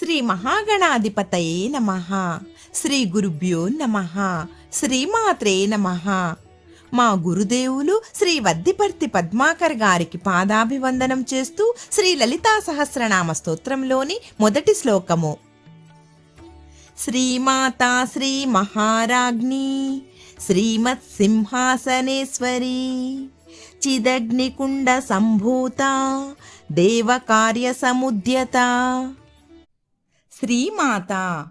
శ్రీ మహాగణాధిపతయే నమ. శ్రీ గురుభ్యో నమ. శ్రీమాత్రే నమ. మా గురుదేవులు శ్రీ వద్దిపర్తి పద్మాకర్ గారికి పాదాభివందనం చేస్తూ శ్రీ లలితా సహస్రనామ స్తోత్రంలోని మొదటి శ్లోకము. శ్రీమాత శ్రీ మహారాజ్ఞి శ్రీమత్ సింహాసనేశ్వరి చిదగ్నికుండ సంభూత దేవకార్య సముద్యత శ్రీమాత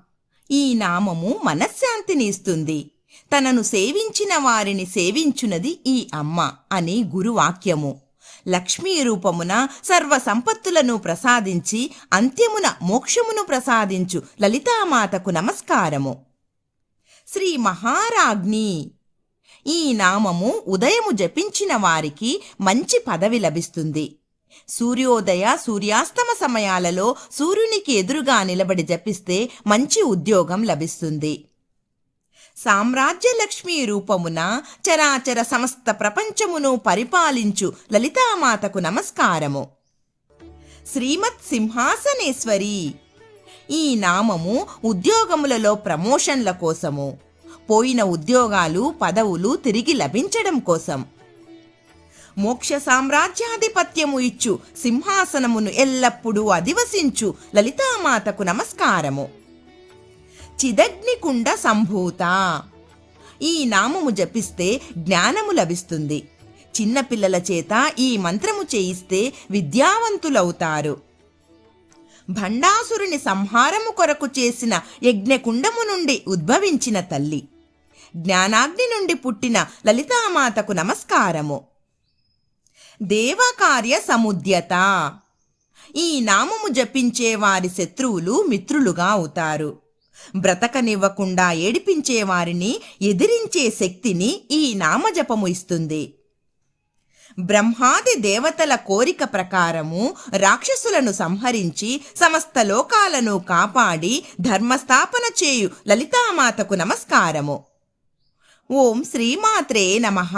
ఈ నామము మనశ్శాంతిని ఇస్తుంది తనను సేవించిన వారిని సేవించునది ఈ అమ్మ అని గురువాక్యము. లక్ష్మీ రూపమున సర్వ సంపత్తులను ప్రసాదించి అంత్యమున మోక్షమును ప్రసాదించు లలితామాతకు నమస్కారము. శ్రీ మహారాజ్ఞి ఈ నామము ఉదయము జపించిన వారికి మంచి పదవి లభిస్తుంది. సూర్యోదయ సూర్యాస్తమ సమయాలలో సూర్యునికి ఎదురుగా నిలబడి జపిస్తే మంచి ఉద్యోగం లభిస్తుంది. సామ్రాజ్యలక్ష్మి రూపమున చరాచర సమస్త ప్రపంచమును పరిపాలించు లలితామాతకు నమస్కారము. శ్రీమత్ సింహాసనేశ్వరి ఈ నామము ఉద్యోగములలో ప్రమోషన్ల కోసము పోయిన ఉద్యోగాలు పదవులు తిరిగి లభించడం కోసం. మోక్ష సామ్రాజ్యాధిపత్యము ఇచ్చు సింహాసనమును ఎల్లప్పుడూ అధివసించు. లలితామాతకు నమస్కారము. చిదగ్నికుండ సంభూత. ఈ నామము జపిస్తే జ్ఞానము లభిస్తుంది. చిన్నపిల్లల చేత ఈ మంత్రము చేయిస్తే విద్యావంతులవుతారు. భండాసురుని సంహారము కొరకు చేసిన యజ్ఞకుండము నుండి ఉద్భవించిన తల్లి. జ్ఞానాగ్ని నుండి పుట్టిన లలితామాతకు నమస్కారము. దేవకార్య సముద్యత. ఈ నామము జపించే వారి శత్రువులు మిత్రులుగా అవుతారు. బ్రతకనివ్వకుండా ఏడిపించే వారిని ఎదిరించే శక్తిని ఈ నామజపము ఇస్తుంది. బ్రహ్మాది దేవతల కోరిక ప్రకారము రాక్షసులను సంహరించి సమస్త లోకాలను కాపాడి ధర్మస్థాపన చేయు లలితామాతకు నమస్కారము. ఓం శ్రీమాత్రే నమః.